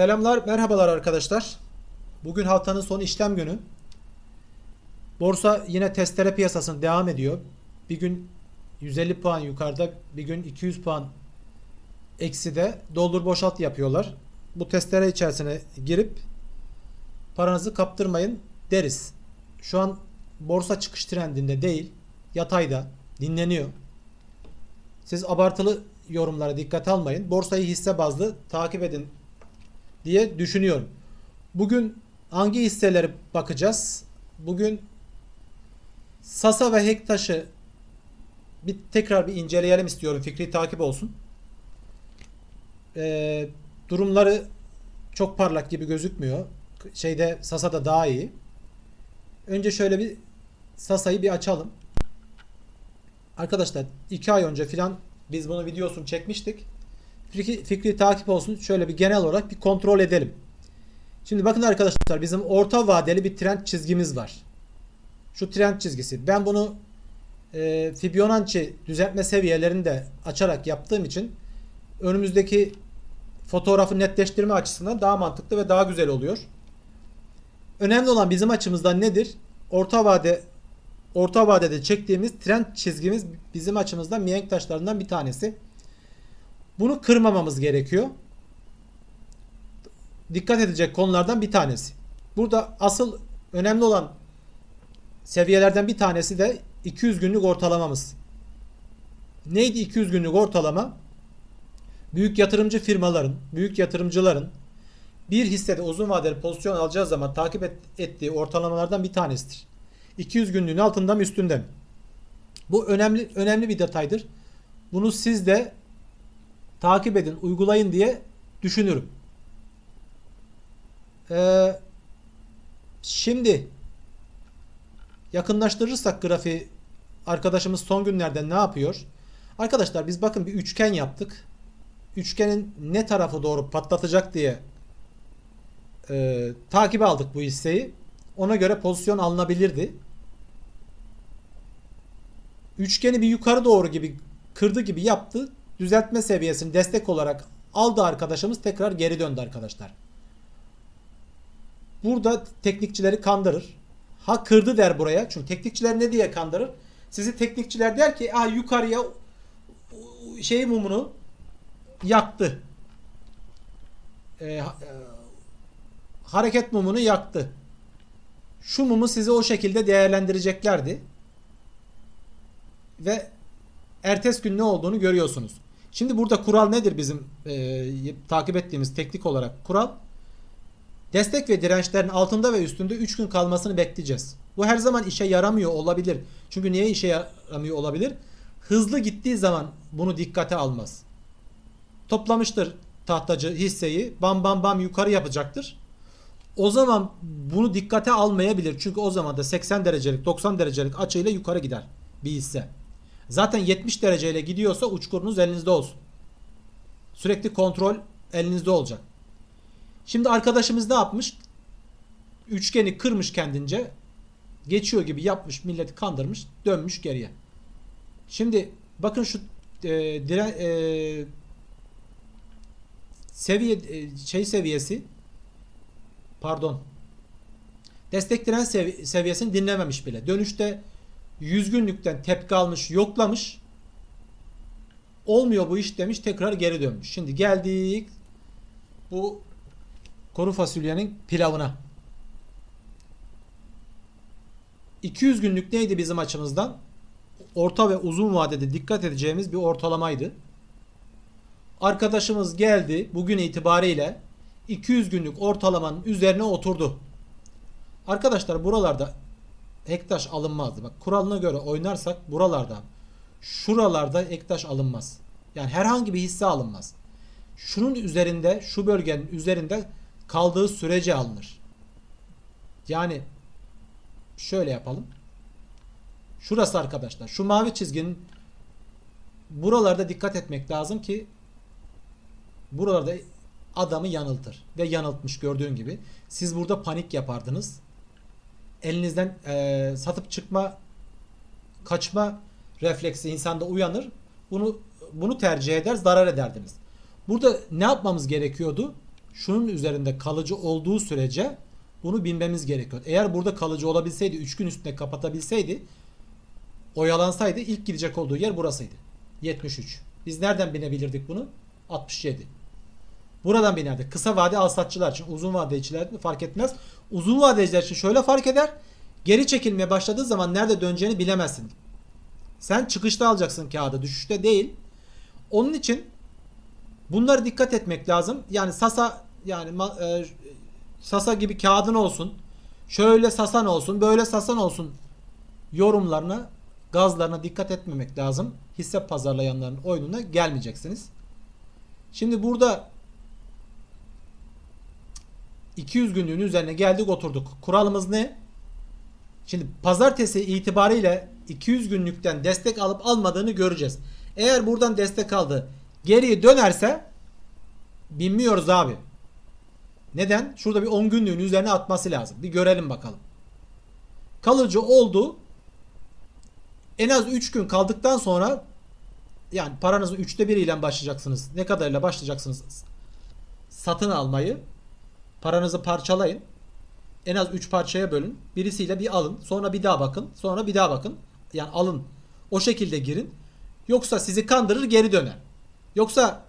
Selamlar, merhabalar arkadaşlar. Bugün haftanın son işlem günü. Borsa yine testere piyasasına devam ediyor. Bir gün 150 puan yukarıda, bir gün 200 puan ekside doldur boşalt yapıyorlar. Bu testere içerisine girip paranızı kaptırmayın deriz. Şu an borsa çıkış trendinde değil, yatayda, dinleniyor. Siz abartılı yorumlara dikkat almayın. Borsayı hisse bazlı takip edin diye düşünüyorum. Bugün hangi hisselere bakacağız? Bugün Sasa ve Hektaş'ı bir tekrar bir inceleyelim istiyorum. Fikri takip olsun. Ee, durumları çok parlak gibi gözükmüyor. Şeyde Sasa'da daha iyi. Önce şöyle bir Sasa'yı bir açalım. Arkadaşlar 2 ay önce filan biz bunu videosunu çekmiştik. Fikri, fikri takip olsun. Şöyle bir genel olarak bir kontrol edelim. Şimdi bakın arkadaşlar bizim orta vadeli bir trend çizgimiz var. Şu trend çizgisi. Ben bunu e, Fibonacci düzeltme seviyelerini de açarak yaptığım için önümüzdeki fotoğrafı netleştirme açısından daha mantıklı ve daha güzel oluyor. Önemli olan bizim açımızdan nedir? Orta vade orta vadede çektiğimiz trend çizgimiz bizim açımızdan mihenk taşlarından bir tanesi. Bunu kırmamamız gerekiyor. Dikkat edecek konulardan bir tanesi. Burada asıl önemli olan seviyelerden bir tanesi de 200 günlük ortalamamız. Neydi 200 günlük ortalama? Büyük yatırımcı firmaların, büyük yatırımcıların bir hissede uzun vadeli pozisyon alacağı zaman takip et, ettiği ortalamalardan bir tanesidir. 200 günlüğün altında mı üstünde mi? Bu önemli önemli bir detaydır. Bunu siz de takip edin, uygulayın diye düşünürüm. Ee, şimdi yakınlaştırırsak grafiği arkadaşımız son günlerde ne yapıyor? Arkadaşlar biz bakın bir üçgen yaptık. Üçgenin ne tarafı doğru patlatacak diye e, takibe aldık bu hisseyi. Ona göre pozisyon alınabilirdi. Üçgeni bir yukarı doğru gibi kırdı gibi yaptı. Düzeltme seviyesini destek olarak aldı arkadaşımız tekrar geri döndü arkadaşlar. Burada teknikçileri kandırır. Ha kırdı der buraya. Çünkü teknikçiler ne diye kandırır? Sizi teknikçiler der ki ah yukarıya şey mumunu yaktı. Ee, e, hareket mumunu yaktı. Şu mumu sizi o şekilde değerlendireceklerdi. Ve ertesi gün ne olduğunu görüyorsunuz. Şimdi burada kural nedir bizim e, takip ettiğimiz teknik olarak kural? Destek ve dirençlerin altında ve üstünde 3 gün kalmasını bekleyeceğiz. Bu her zaman işe yaramıyor olabilir. Çünkü niye işe yaramıyor olabilir? Hızlı gittiği zaman bunu dikkate almaz. Toplamıştır tahtacı hisseyi bam bam bam yukarı yapacaktır. O zaman bunu dikkate almayabilir. Çünkü o zaman da 80 derecelik 90 derecelik açıyla yukarı gider bir hisse. Zaten 70 dereceyle gidiyorsa uçkurunuz elinizde olsun. Sürekli kontrol elinizde olacak. Şimdi arkadaşımız ne yapmış? Üçgeni kırmış kendince. Geçiyor gibi yapmış, milleti kandırmış, dönmüş geriye. Şimdi bakın şu e, dire, e, seviye e, şey seviyesi pardon destek direnç sevi- seviyesini dinlememiş bile. Dönüşte 100 günlükten tepki almış, yoklamış. Olmuyor bu iş demiş, tekrar geri dönmüş. Şimdi geldik bu kuru fasulyenin pilavına. 200 günlük neydi bizim açımızdan? Orta ve uzun vadede dikkat edeceğimiz bir ortalamaydı. Arkadaşımız geldi bugün itibariyle 200 günlük ortalamanın üzerine oturdu. Arkadaşlar buralarda ektaş alınmazdı. Bak kuralına göre oynarsak buralarda şuralarda ektaş alınmaz. Yani herhangi bir hisse alınmaz. Şunun üzerinde şu bölgenin üzerinde kaldığı sürece alınır. Yani şöyle yapalım. Şurası arkadaşlar. Şu mavi çizginin buralarda dikkat etmek lazım ki buralarda adamı yanıltır. Ve yanıltmış gördüğün gibi. Siz burada panik yapardınız. Elinizden eee, satıp çıkma kaçma refleksi insanda uyanır. Bunu bunu tercih eder, zarar ederdiniz. Burada ne yapmamız gerekiyordu? şunun üzerinde kalıcı olduğu sürece bunu bilmemiz gerekiyor. Eğer burada kalıcı olabilseydi 3 gün üstünde kapatabilseydi oyalansaydı ilk gidecek olduğu yer burasıydı. 73. Biz nereden binebilirdik bunu? 67. Buradan binerdik. Kısa vade alsatçılar için, uzun vadeciler fark etmez. Uzun vadeciler için şöyle fark eder. Geri çekilmeye başladığı zaman nerede döneceğini bilemezsin. Sen çıkışta alacaksın kağıdı, düşüşte değil. Onun için bunlara dikkat etmek lazım. Yani Sasa yani e, Sasa gibi kağıdın olsun. Şöyle sasan olsun, böyle sasan olsun yorumlarına, gazlarına dikkat etmemek lazım. Hisse pazarlayanların oyununa gelmeyeceksiniz. Şimdi burada 200 günlüğün üzerine geldik oturduk. Kuralımız ne? Şimdi pazartesi itibariyle 200 günlükten destek alıp almadığını göreceğiz. Eğer buradan destek aldı geriye dönerse bilmiyoruz abi. Neden? Şurada bir 10 günlüğün üzerine atması lazım. Bir görelim bakalım. Kalıcı oldu. En az 3 gün kaldıktan sonra yani paranızın 3'te 1 ile başlayacaksınız. Ne kadarıyla başlayacaksınız? Satın almayı. Paranızı parçalayın. En az 3 parçaya bölün. Birisiyle bir alın. Sonra bir daha bakın. Sonra bir daha bakın. Yani alın. O şekilde girin. Yoksa sizi kandırır geri döner. Yoksa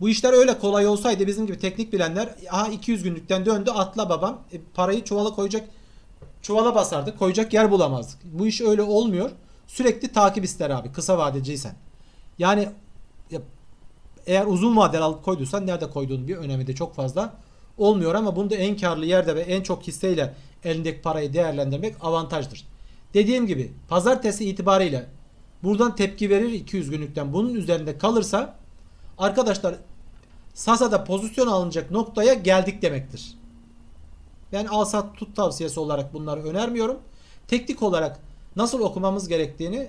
bu işler öyle kolay olsaydı bizim gibi teknik bilenler aha 200 günlükten döndü atla babam e, parayı çuvala koyacak çuvala basardık koyacak yer bulamazdık. Bu iş öyle olmuyor. Sürekli takip ister abi kısa vadeciysen. Yani ya, eğer uzun vadeli alıp koyduysan nerede koyduğun bir önemi de çok fazla olmuyor ama bunda en karlı yerde ve en çok hisseyle elindeki parayı değerlendirmek avantajdır. Dediğim gibi pazartesi itibariyle buradan tepki verir 200 günlükten bunun üzerinde kalırsa arkadaşlar Sasa'da pozisyon alınacak noktaya geldik demektir. Ben al sat tut tavsiyesi olarak bunları önermiyorum. Teknik olarak nasıl okumamız gerektiğini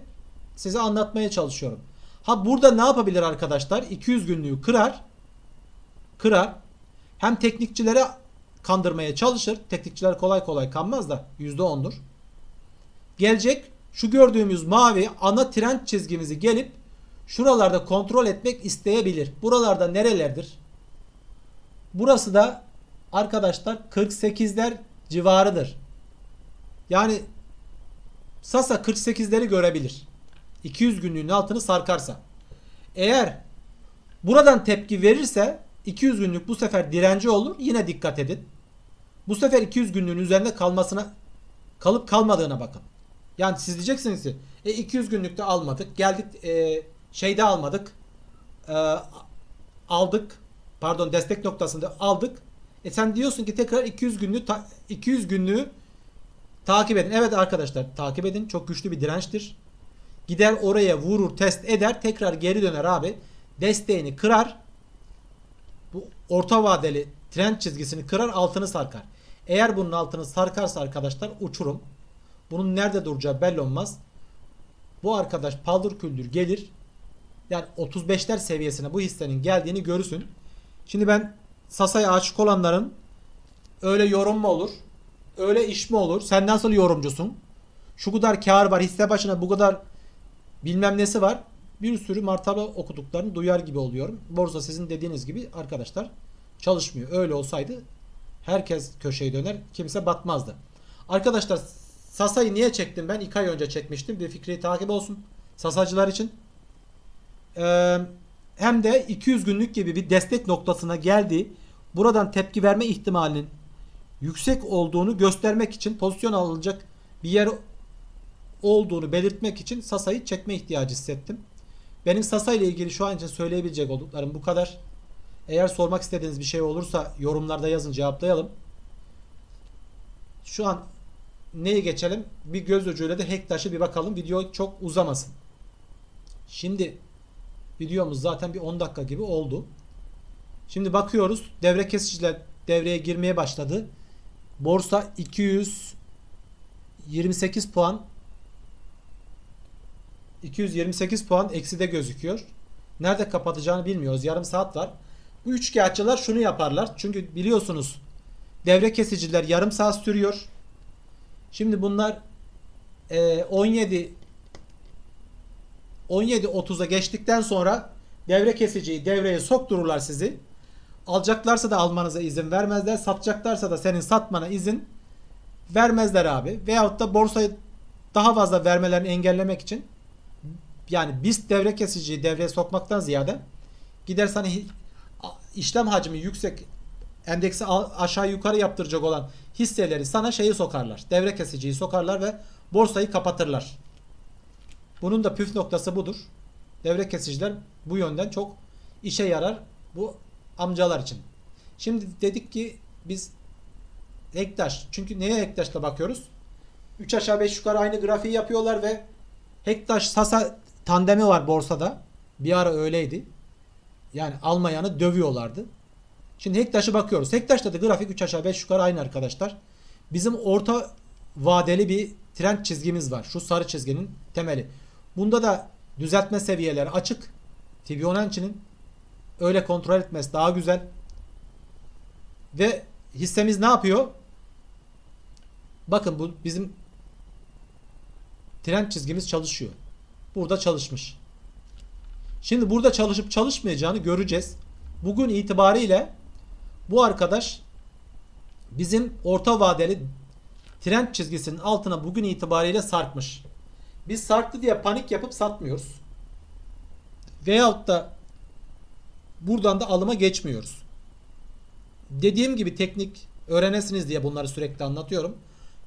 size anlatmaya çalışıyorum. Ha burada ne yapabilir arkadaşlar? 200 günlüğü kırar. Kırar. Hem teknikçilere kandırmaya çalışır. Teknikçiler kolay kolay kanmaz da %10'dur. Gelecek şu gördüğümüz mavi ana trend çizgimizi gelip şuralarda kontrol etmek isteyebilir. Buralarda nerelerdir? Burası da arkadaşlar 48'ler civarıdır. Yani Sasa 48'leri görebilir. 200 günlüğün altını sarkarsa. Eğer buradan tepki verirse 200 günlük bu sefer direnci olur. Yine dikkat edin. Bu sefer 200 günlüğün üzerinde kalmasına kalıp kalmadığına bakın. Yani siz diyeceksiniz ki e, 200 günlükte almadık. Geldik e, şeyde almadık. E, aldık. Pardon destek noktasında aldık. E sen diyorsun ki tekrar 200 günlüğü ta- 200 günlüğü takip edin. Evet arkadaşlar takip edin. Çok güçlü bir dirençtir. Gider oraya vurur, test eder, tekrar geri döner abi. Desteğini kırar. Orta vadeli trend çizgisini kırar, altını sarkar. Eğer bunun altını sarkarsa arkadaşlar uçurum. Bunun nerede duracağı belli olmaz. Bu arkadaş paldır küldür gelir. Yani 35'ler seviyesine bu hissenin geldiğini görürsün. Şimdi ben Sasa'ya aşık olanların öyle yorum mu olur? Öyle iş mi olur? Sen nasıl yorumcusun? Şu kadar kar var hisse başına bu kadar bilmem nesi var. Bir sürü martaba okuduklarını duyar gibi oluyorum. Borsa sizin dediğiniz gibi arkadaşlar çalışmıyor. Öyle olsaydı herkes köşeyi döner kimse batmazdı. Arkadaşlar Sasa'yı niye çektim ben? 2 ay önce çekmiştim. Bir fikri takip olsun. Sasacılar için. Ee, hem de 200 günlük gibi bir destek noktasına geldi. Buradan tepki verme ihtimalinin yüksek olduğunu göstermek için pozisyon alınacak bir yer olduğunu belirtmek için Sasa'yı çekme ihtiyacı hissettim. Benim Sasa ile ilgili şu an için söyleyebilecek olduklarım bu kadar. Eğer sormak istediğiniz bir şey olursa yorumlarda yazın cevaplayalım. Şu an neye geçelim? Bir göz ucuyla da Hektaş'ı bir bakalım. Video çok uzamasın. Şimdi videomuz zaten bir 10 dakika gibi oldu. Şimdi bakıyoruz. Devre kesiciler devreye girmeye başladı. Borsa 228 puan 228 puan ekside gözüküyor. Nerede kapatacağını bilmiyoruz. Yarım saat var. Bu üçkağıtçılar şunu yaparlar. Çünkü biliyorsunuz devre kesiciler yarım saat sürüyor. Şimdi bunlar e, 17 17.30'a geçtikten sonra devre kesiciyi devreye soktururlar sizi. Alacaklarsa da almanıza izin vermezler. Satacaklarsa da senin satmana izin vermezler abi. Veyahut da borsayı daha fazla vermelerini engellemek için yani BIST devre kesiciyi devreye sokmaktan ziyade gidersen a- işlem hacmi yüksek endeksi aşağı yukarı yaptıracak olan hisseleri sana şeyi sokarlar. Devre kesiciyi sokarlar ve borsayı kapatırlar. Bunun da püf noktası budur. Devre kesiciler bu yönden çok işe yarar bu amcalar için. Şimdi dedik ki biz Hektaş. Çünkü neye Hektaş'la bakıyoruz? 3 aşağı 5 yukarı aynı grafiği yapıyorlar ve Hektaş Sasa tandemi var borsada. Bir ara öyleydi. Yani almayanı dövüyorlardı. Şimdi Hektaş'a bakıyoruz. Hektaş'ta da grafik 3 aşağı 5 yukarı aynı arkadaşlar. Bizim orta vadeli bir trend çizgimiz var. Şu sarı çizginin temeli. Bunda da düzeltme seviyeleri açık. Fibonacci'nin öyle kontrol etmesi daha güzel. Ve hissemiz ne yapıyor? Bakın bu bizim trend çizgimiz çalışıyor. Burada çalışmış. Şimdi burada çalışıp çalışmayacağını göreceğiz. Bugün itibariyle bu arkadaş bizim orta vadeli trend çizgisinin altına bugün itibariyle sarkmış. Biz sarktı diye panik yapıp satmıyoruz. Veyahut da buradan da alıma geçmiyoruz. Dediğim gibi teknik öğrenesiniz diye bunları sürekli anlatıyorum.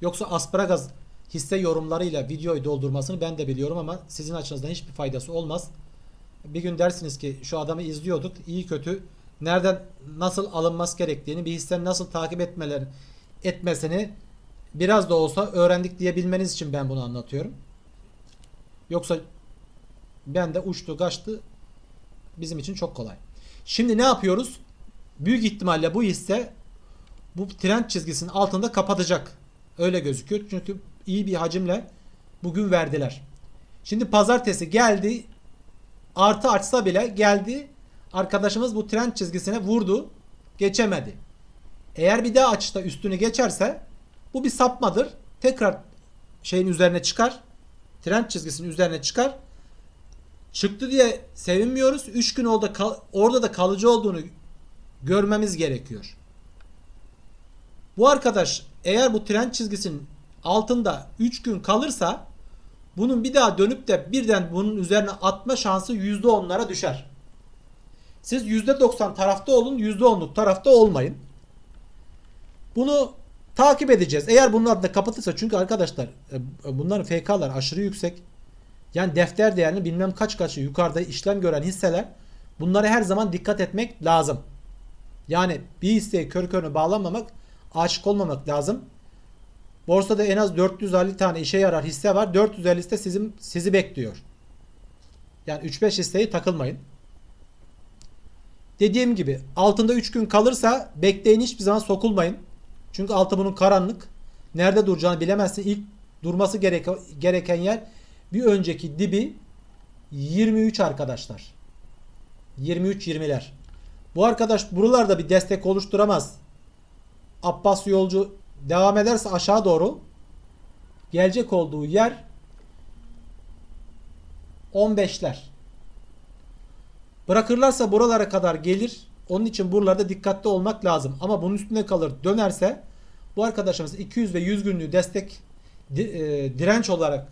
Yoksa asparagas hisse yorumlarıyla videoyu doldurmasını ben de biliyorum ama sizin açınızdan hiçbir faydası olmaz. Bir gün dersiniz ki şu adamı izliyorduk iyi kötü nereden nasıl alınması gerektiğini bir hissenin nasıl takip etmeler etmesini biraz da olsa öğrendik diyebilmeniz için ben bunu anlatıyorum. Yoksa ben de uçtu kaçtı bizim için çok kolay. Şimdi ne yapıyoruz? Büyük ihtimalle bu hisse bu trend çizgisinin altında kapatacak. Öyle gözüküyor. Çünkü iyi bir hacimle bugün verdiler. Şimdi pazartesi geldi. Artı açsa bile geldi. Arkadaşımız bu trend çizgisine vurdu. Geçemedi. Eğer bir daha açışta üstünü geçerse bu bir sapmadır. Tekrar şeyin üzerine çıkar. Trend çizgisinin üzerine çıkar. Çıktı diye sevinmiyoruz. 3 gün orada kal- orada da kalıcı olduğunu görmemiz gerekiyor. Bu arkadaş eğer bu trend çizgisinin altında 3 gün kalırsa bunun bir daha dönüp de birden bunun üzerine atma şansı %10'lara düşer. Siz %90 tarafta olun, %10'luk tarafta olmayın. Bunu takip edeceğiz. Eğer bunlar da kapatırsa çünkü arkadaşlar e, bunların FK'lar aşırı yüksek. Yani defter değerini bilmem kaç kaçı yukarıda işlem gören hisseler bunlara her zaman dikkat etmek lazım. Yani bir hisseye kör körüne bağlanmamak, aşık olmamak lazım. Borsada en az 450 tane işe yarar hisse var. 450 de sizin sizi bekliyor. Yani 3-5 hisseye takılmayın. Dediğim gibi altında 3 gün kalırsa bekleyin hiçbir zaman sokulmayın. Çünkü altı bunun karanlık. Nerede duracağını bilemezsin. İlk durması gereke- gereken yer bir önceki dibi 23 arkadaşlar. 23-20'ler. Bu arkadaş buralarda bir destek oluşturamaz. Abbas yolcu devam ederse aşağı doğru gelecek olduğu yer 15'ler. Bırakırlarsa buralara kadar gelir. Onun için buralarda dikkatli olmak lazım. Ama bunun üstünde kalır dönerse bu arkadaşımız 200 ve 100 günlüğü destek e, direnç olarak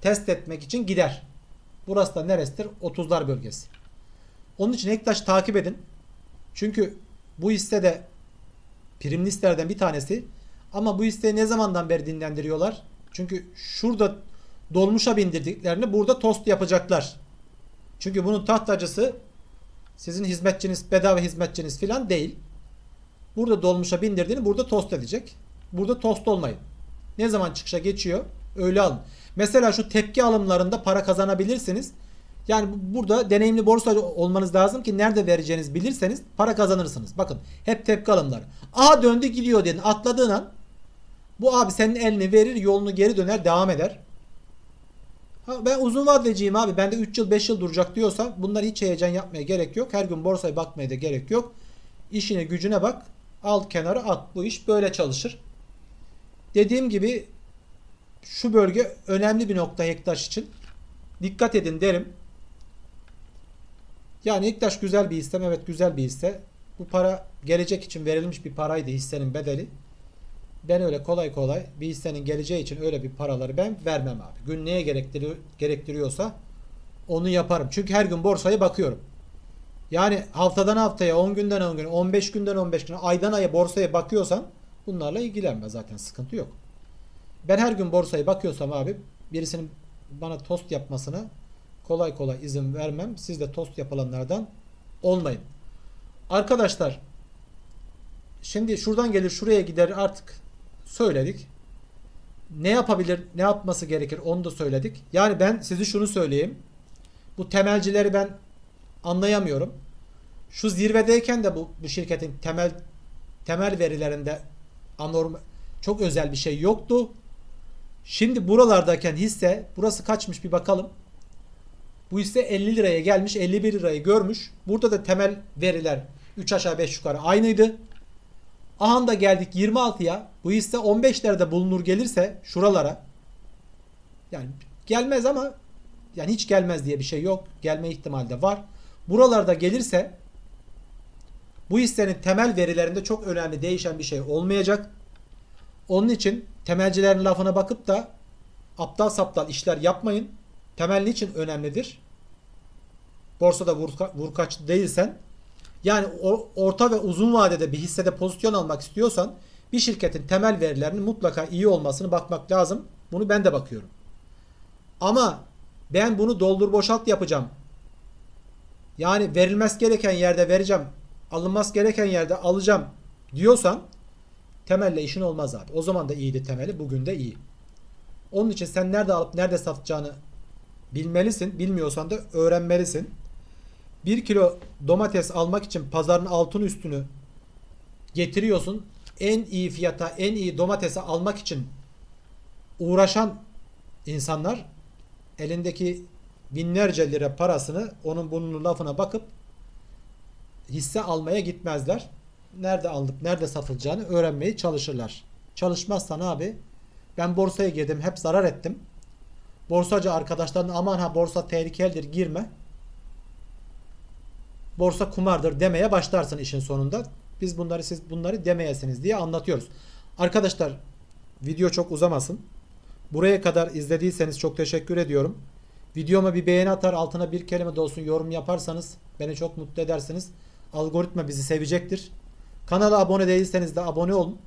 test etmek için gider. Burası da neresidir? 30'lar bölgesi. Onun için Hektaş takip edin. Çünkü bu hisse de prim listelerden bir tanesi. Ama bu hisseyi ne zamandan beri dinlendiriyorlar? Çünkü şurada dolmuşa bindirdiklerini burada tost yapacaklar. Çünkü bunun tahtacısı sizin hizmetçiniz, bedava hizmetçiniz filan değil. Burada dolmuşa bindirdiğini burada tost edecek. Burada tost olmayın. Ne zaman çıkışa geçiyor öyle alın. Mesela şu tepki alımlarında para kazanabilirsiniz. Yani bu- burada deneyimli borsacı olmanız lazım ki nerede vereceğinizi bilirseniz para kazanırsınız. Bakın hep tepki alımları. Aha döndü gidiyor dedin atladığın an bu abi senin elini verir yolunu geri döner devam eder. Ha, ben uzun vadeciyim abi. Bende 3 yıl 5 yıl duracak diyorsa bunlar hiç heyecan yapmaya gerek yok. Her gün borsaya bakmaya da gerek yok. İşine gücüne bak. Al kenara at. Bu iş böyle çalışır. Dediğim gibi şu bölge önemli bir nokta Hektaş için. Dikkat edin derim. Yani Hektaş güzel bir hisse. Evet güzel bir hisse. Bu para gelecek için verilmiş bir paraydı hissenin bedeli. Ben öyle kolay kolay bir hissenin geleceği için öyle bir paraları ben vermem abi. Gün neye gerektiriyor, gerektiriyorsa onu yaparım. Çünkü her gün borsaya bakıyorum. Yani haftadan haftaya, 10 günden 10 gün, 15 günden 15 gün, aydan aya borsaya bakıyorsan bunlarla ilgilenme zaten sıkıntı yok. Ben her gün borsaya bakıyorsam abi birisinin bana tost yapmasına kolay kolay izin vermem. Siz de tost yapılanlardan olmayın. Arkadaşlar şimdi şuradan gelir şuraya gider artık söyledik. Ne yapabilir, ne yapması gerekir onu da söyledik. Yani ben size şunu söyleyeyim. Bu temelcileri ben anlayamıyorum. Şu zirvedeyken de bu, bu şirketin temel temel verilerinde anormal çok özel bir şey yoktu. Şimdi buralardayken hisse burası kaçmış bir bakalım. Bu hisse 50 liraya gelmiş 51 lirayı görmüş. Burada da temel veriler 3 aşağı 5 yukarı aynıydı. Aha da geldik 26'ya. Bu hisse 15'lerde bulunur gelirse şuralara. Yani gelmez ama yani hiç gelmez diye bir şey yok. Gelme ihtimali de var. Buralarda gelirse bu hissenin temel verilerinde çok önemli değişen bir şey olmayacak. Onun için temelcilerin lafına bakıp da aptal saptal işler yapmayın. Temel niçin önemlidir? Borsada vurka, vurkaç değilsen yani orta ve uzun vadede bir hissede pozisyon almak istiyorsan bir şirketin temel verilerinin mutlaka iyi olmasını bakmak lazım. Bunu ben de bakıyorum. Ama ben bunu doldur boşalt yapacağım. Yani verilmez gereken yerde vereceğim. Alınmaz gereken yerde alacağım diyorsan temelle işin olmaz abi. O zaman da iyiydi temeli. Bugün de iyi. Onun için sen nerede alıp nerede satacağını bilmelisin. Bilmiyorsan da öğrenmelisin. 1 kilo domates almak için pazarın altın üstünü getiriyorsun. En iyi fiyata, en iyi domatesi almak için uğraşan insanlar elindeki binlerce lira parasını onun bunun lafına bakıp hisse almaya gitmezler. Nerede alınıp nerede satılacağını öğrenmeye çalışırlar. Çalışmazsan abi ben borsaya girdim hep zarar ettim. Borsacı arkadaşlarına aman ha borsa tehlikelidir girme. Borsa kumardır demeye başlarsın işin sonunda. Biz bunları siz bunları demeyesiniz diye anlatıyoruz. Arkadaşlar video çok uzamasın. Buraya kadar izlediyseniz çok teşekkür ediyorum. Videoma bir beğeni atar altına bir kelime de olsun yorum yaparsanız beni çok mutlu edersiniz. Algoritma bizi sevecektir. Kanala abone değilseniz de abone olun.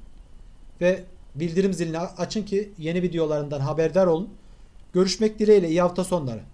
Ve bildirim zilini açın ki yeni videolarından haberdar olun. Görüşmek dileğiyle iyi hafta sonları.